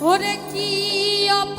ওরে কি অপ